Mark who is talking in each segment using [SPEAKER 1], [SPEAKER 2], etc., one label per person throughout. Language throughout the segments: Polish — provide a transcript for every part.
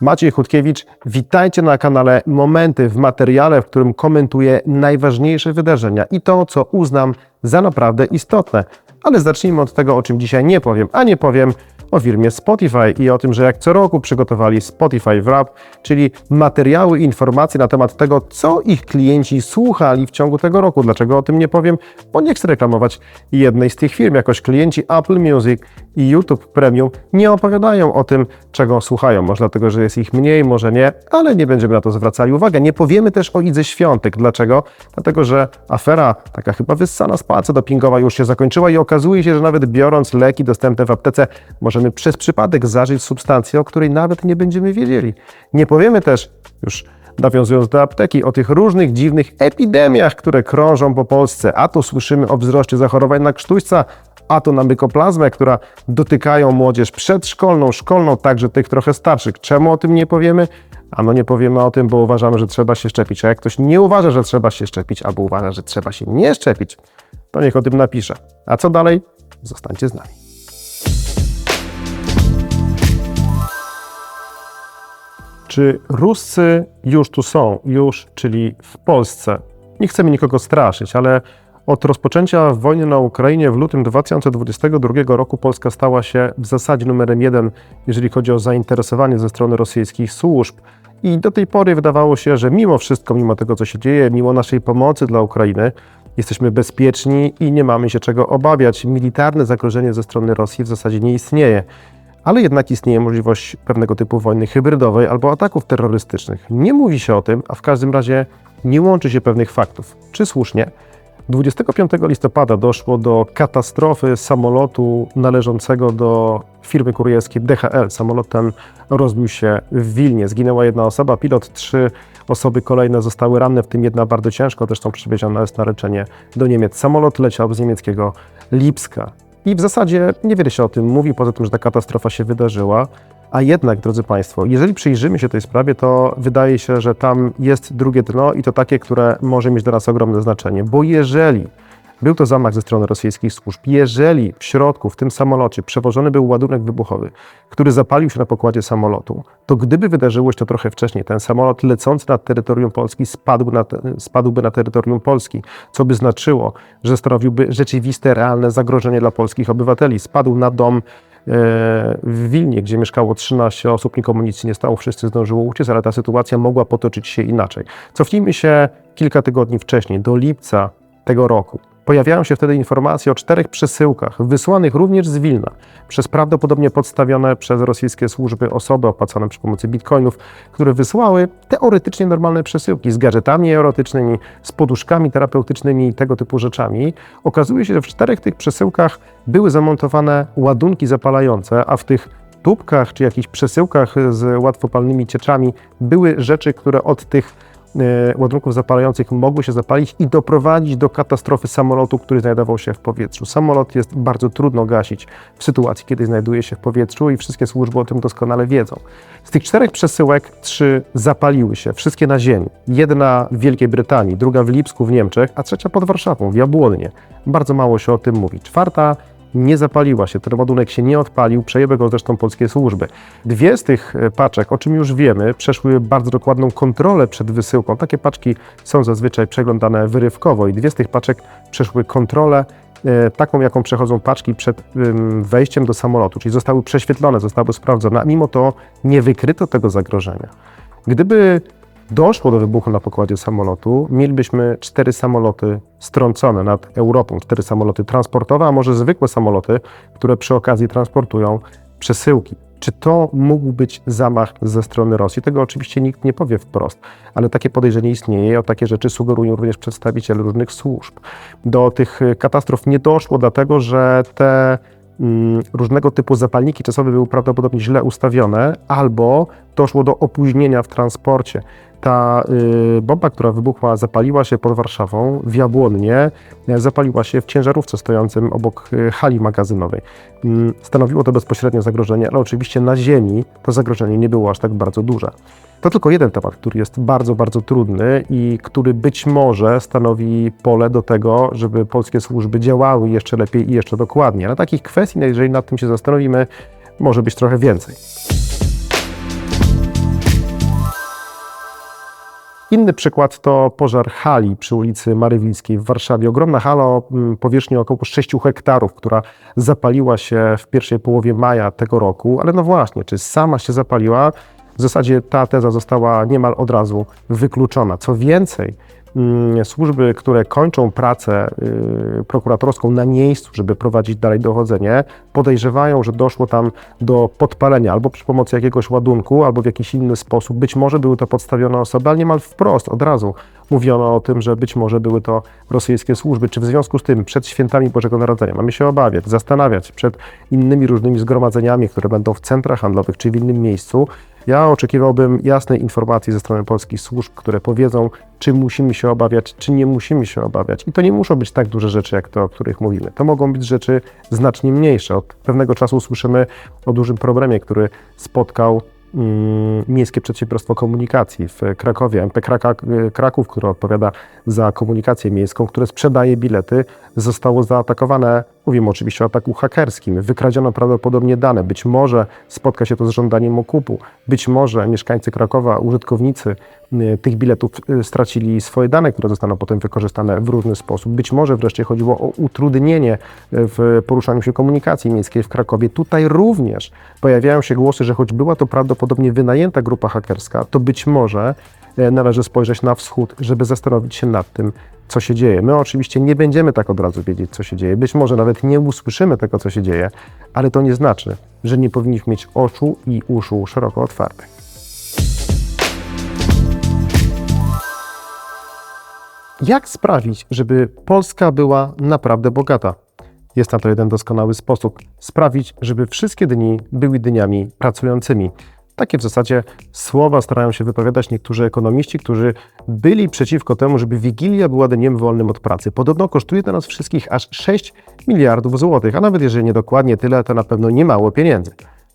[SPEAKER 1] Maciej Chudkiewicz, witajcie na kanale Momenty w materiale, w którym komentuję najważniejsze wydarzenia i to, co uznam za naprawdę istotne. Ale zacznijmy od tego, o czym dzisiaj nie powiem, a nie powiem o firmie Spotify i o tym, że jak co roku przygotowali Spotify Wrap, czyli materiały i informacje na temat tego, co ich klienci słuchali w ciągu tego roku. Dlaczego o tym nie powiem? Bo nie chcę reklamować jednej z tych firm. Jakoś klienci Apple Music i YouTube Premium nie opowiadają o tym, czego słuchają. Może dlatego, że jest ich mniej, może nie, ale nie będziemy na to zwracali uwagi. Nie powiemy też o Idze Świątek. Dlaczego? Dlatego, że afera, taka chyba wyssana z palca dopingowa już się zakończyła i okazuje się, że nawet biorąc leki dostępne w aptece, możemy przez przypadek zażyć substancję, o której nawet nie będziemy wiedzieli. Nie powiemy też, już nawiązując do apteki, o tych różnych dziwnych epidemiach, które krążą po Polsce. A to słyszymy o wzroście zachorowań na krztuśca, a to na mykoplazmę, która dotykają młodzież przedszkolną, szkolną, także tych trochę starszych. Czemu o tym nie powiemy? Ano nie powiemy o tym, bo uważamy, że trzeba się szczepić. A jak ktoś nie uważa, że trzeba się szczepić, albo uważa, że trzeba się nie szczepić, to niech o tym napisze. A co dalej? Zostańcie z nami. Czy Ruscy już tu są, już, czyli w Polsce? Nie chcemy nikogo straszyć, ale od rozpoczęcia wojny na Ukrainie w lutym 2022 roku Polska stała się w zasadzie numerem jeden, jeżeli chodzi o zainteresowanie ze strony rosyjskich służb. I do tej pory wydawało się, że mimo wszystko, mimo tego, co się dzieje, mimo naszej pomocy dla Ukrainy, jesteśmy bezpieczni i nie mamy się czego obawiać. Militarne zagrożenie ze strony Rosji w zasadzie nie istnieje ale jednak istnieje możliwość pewnego typu wojny hybrydowej albo ataków terrorystycznych. Nie mówi się o tym, a w każdym razie nie łączy się pewnych faktów. Czy słusznie? 25 listopada doszło do katastrofy samolotu należącego do firmy kurierskiej DHL. Samolot ten rozbił się w Wilnie. Zginęła jedna osoba, pilot, trzy osoby kolejne zostały ranne, w tym jedna bardzo ciężko, zresztą przewieziona jest na leczenie do Niemiec. Samolot leciał z niemieckiego Lipska. I w zasadzie niewiele się o tym mówi, poza tym, że ta katastrofa się wydarzyła. A jednak, drodzy Państwo, jeżeli przyjrzymy się tej sprawie, to wydaje się, że tam jest drugie dno i to takie, które może mieć dla nas ogromne znaczenie. Bo jeżeli był to zamach ze strony rosyjskich służb. Jeżeli w środku, w tym samolocie, przewożony był ładunek wybuchowy, który zapalił się na pokładzie samolotu, to gdyby wydarzyło się to trochę wcześniej, ten samolot lecący nad terytorium Polski spadł na, spadłby na terytorium Polski, co by znaczyło, że stanowiłby rzeczywiste, realne zagrożenie dla polskich obywateli. Spadł na dom w Wilnie, gdzie mieszkało 13 osób, nikomu nic nie stało, wszyscy zdążyło uciec, ale ta sytuacja mogła potoczyć się inaczej. Cofnijmy się kilka tygodni wcześniej, do lipca tego roku. Pojawiają się wtedy informacje o czterech przesyłkach, wysłanych również z Wilna, przez prawdopodobnie podstawione przez rosyjskie służby osoby opłacane przy pomocy bitcoinów, które wysłały teoretycznie normalne przesyłki z gadżetami erotycznymi, z poduszkami terapeutycznymi i tego typu rzeczami. Okazuje się, że w czterech tych przesyłkach były zamontowane ładunki zapalające, a w tych tubkach czy jakichś przesyłkach z łatwopalnymi cieczami były rzeczy, które od tych ładunków zapalających mogły się zapalić i doprowadzić do katastrofy samolotu, który znajdował się w powietrzu. Samolot jest bardzo trudno gasić w sytuacji, kiedy znajduje się w powietrzu i wszystkie służby o tym doskonale wiedzą. Z tych czterech przesyłek trzy zapaliły się, wszystkie na ziemi. Jedna w Wielkiej Brytanii, druga w Lipsku w Niemczech, a trzecia pod Warszawą, w Jabłonie. Bardzo mało się o tym mówi. Czwarta nie zapaliła się, ten ładunek się nie odpalił, przejęły go zresztą polskie służby. Dwie z tych e, paczek, o czym już wiemy, przeszły bardzo dokładną kontrolę przed wysyłką. Takie paczki są zazwyczaj przeglądane wyrywkowo i dwie z tych paczek przeszły kontrolę e, taką, jaką przechodzą paczki przed wejściem do samolotu, czyli zostały prześwietlone, zostały sprawdzone, a mimo to nie wykryto tego zagrożenia. Gdyby doszło do wybuchu na pokładzie samolotu, mielibyśmy cztery samoloty strącone nad Europą, cztery samoloty transportowe, a może zwykłe samoloty, które przy okazji transportują przesyłki. Czy to mógł być zamach ze strony Rosji? Tego oczywiście nikt nie powie wprost, ale takie podejrzenie istnieje o takie rzeczy sugerują również przedstawiciele różnych służb. Do tych katastrof nie doszło, dlatego że te mm, różnego typu zapalniki czasowe były prawdopodobnie źle ustawione, albo doszło do opóźnienia w transporcie ta y, bomba, która wybuchła, zapaliła się pod Warszawą w Jabłonnie, zapaliła się w ciężarówce stojącym obok y, hali magazynowej. Mm, stanowiło to bezpośrednie zagrożenie, ale oczywiście na ziemi to zagrożenie nie było aż tak bardzo duże. To tylko jeden temat, który jest bardzo, bardzo trudny i który być może stanowi pole do tego, żeby polskie służby działały jeszcze lepiej i jeszcze dokładnie. Ale takich kwestii, jeżeli nad tym się zastanowimy, może być trochę więcej. Inny przykład to pożar hali przy ulicy Marywilskiej w Warszawie. Ogromna hala o powierzchni około 6 hektarów, która zapaliła się w pierwszej połowie maja tego roku. Ale no właśnie, czy sama się zapaliła? W zasadzie ta teza została niemal od razu wykluczona. Co więcej, mm, służby, które kończą pracę y, prokuratorską na miejscu, żeby prowadzić dalej dochodzenie, podejrzewają, że doszło tam do podpalenia albo przy pomocy jakiegoś ładunku, albo w jakiś inny sposób. Być może były to podstawione osoby, ale niemal wprost, od razu mówiono o tym, że być może były to rosyjskie służby. Czy w związku z tym przed świętami Bożego Narodzenia mamy się obawiać, zastanawiać przed innymi różnymi zgromadzeniami, które będą w centrach handlowych czy w innym miejscu, ja oczekiwałbym jasnej informacji ze strony polskich służb, które powiedzą, czy musimy się obawiać, czy nie musimy się obawiać. I to nie muszą być tak duże rzeczy, jak te, o których mówimy. To mogą być rzeczy znacznie mniejsze. Od pewnego czasu słyszymy o dużym problemie, który spotkał mm, Miejskie Przedsiębiorstwo Komunikacji w Krakowie, MP Kraków, które odpowiada za komunikację miejską, które sprzedaje bilety, zostało zaatakowane, mówimy oczywiście o ataku hakerskim, wykradziono prawdopodobnie dane, być może spotka się to z żądaniem okupu, być może mieszkańcy Krakowa, użytkownicy y, tych biletów y, stracili swoje dane, które zostaną potem wykorzystane w różny sposób, być może wreszcie chodziło o utrudnienie y, w poruszaniu się komunikacji miejskiej w Krakowie. Tutaj również pojawiają się głosy, że choć była to prawdopodobnie wynajęta grupa hakerska, to być może należy spojrzeć na wschód, żeby zastanowić się nad tym, co się dzieje. My oczywiście nie będziemy tak od razu wiedzieć, co się dzieje. Być może nawet nie usłyszymy tego, co się dzieje, ale to nie znaczy, że nie powinniśmy mieć oczu i uszu szeroko otwartych. Jak sprawić, żeby Polska była naprawdę bogata? Jest na to jeden doskonały sposób. Sprawić, żeby wszystkie dni były dniami pracującymi. Takie w zasadzie słowa starają się wypowiadać niektórzy ekonomiści, którzy byli przeciwko temu, żeby Wigilia była dniem wolnym od pracy. Podobno kosztuje to nas wszystkich aż 6 miliardów złotych, a nawet jeżeli nie dokładnie tyle, to na pewno nie mało pieniędzy.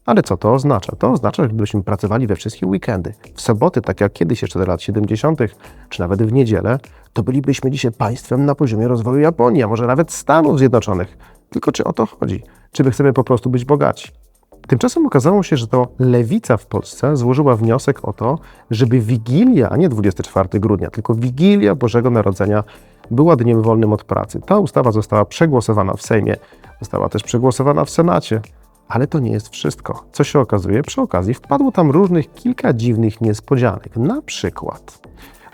[SPEAKER 1] Ale co to oznacza? To oznacza, że gdybyśmy pracowali we wszystkie weekendy, w soboty, tak jak kiedyś jeszcze do lat 70., czy nawet w niedzielę, to bylibyśmy dzisiaj państwem na poziomie rozwoju Japonii, a może nawet Stanów Zjednoczonych. Tylko czy o to chodzi? Czy my chcemy po prostu być bogaci? Tymczasem okazało się, że to lewica w Polsce złożyła wniosek o to, żeby Wigilia, a nie 24 grudnia, tylko Wigilia Bożego Narodzenia była dniem wolnym od pracy. Ta ustawa została przegłosowana w Sejmie, została też przegłosowana w Senacie. Ale to nie jest wszystko. Co się okazuje? Przy okazji wpadło tam różnych kilka dziwnych niespodzianek. Na przykład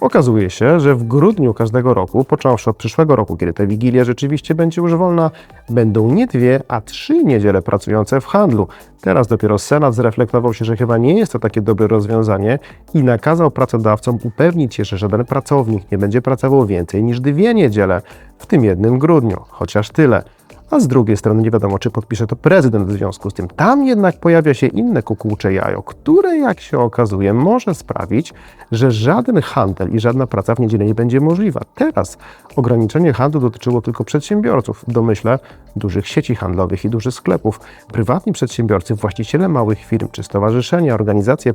[SPEAKER 1] Okazuje się, że w grudniu każdego roku, począwszy od przyszłego roku, kiedy ta Wigilia rzeczywiście będzie już wolna, będą nie dwie, a trzy niedziele pracujące w handlu. Teraz dopiero Senat zreflektował się, że chyba nie jest to takie dobre rozwiązanie i nakazał pracodawcom upewnić się, że żaden pracownik nie będzie pracował więcej niż dwie niedziele w tym jednym grudniu. Chociaż tyle a z drugiej strony nie wiadomo, czy podpisze to prezydent w związku z tym. Tam jednak pojawia się inne kukułcze jajo, które, jak się okazuje, może sprawić, że żaden handel i żadna praca w niedzielę nie będzie możliwa. Teraz ograniczenie handlu dotyczyło tylko przedsiębiorców, w domyśle dużych sieci handlowych i dużych sklepów. Prywatni przedsiębiorcy, właściciele małych firm czy stowarzyszenia, organizacje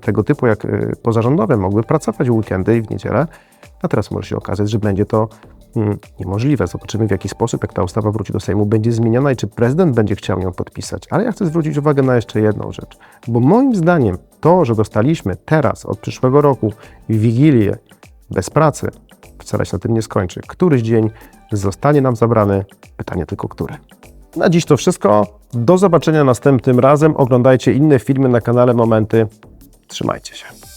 [SPEAKER 1] tego typu jak y, pozarządowe mogły pracować w weekendy i w niedzielę, a teraz może się okazać, że będzie to niemożliwe. Zobaczymy, w jaki sposób, jak ta ustawa wróci do Sejmu, będzie zmieniona i czy prezydent będzie chciał ją podpisać. Ale ja chcę zwrócić uwagę na jeszcze jedną rzecz, bo moim zdaniem to, że dostaliśmy teraz, od przyszłego roku, Wigilię bez pracy, wcale się na tym nie skończy. Któryś dzień zostanie nam zabrany, pytanie tylko który. Na dziś to wszystko. Do zobaczenia następnym razem. Oglądajcie inne filmy na kanale Momenty. Trzymajcie się.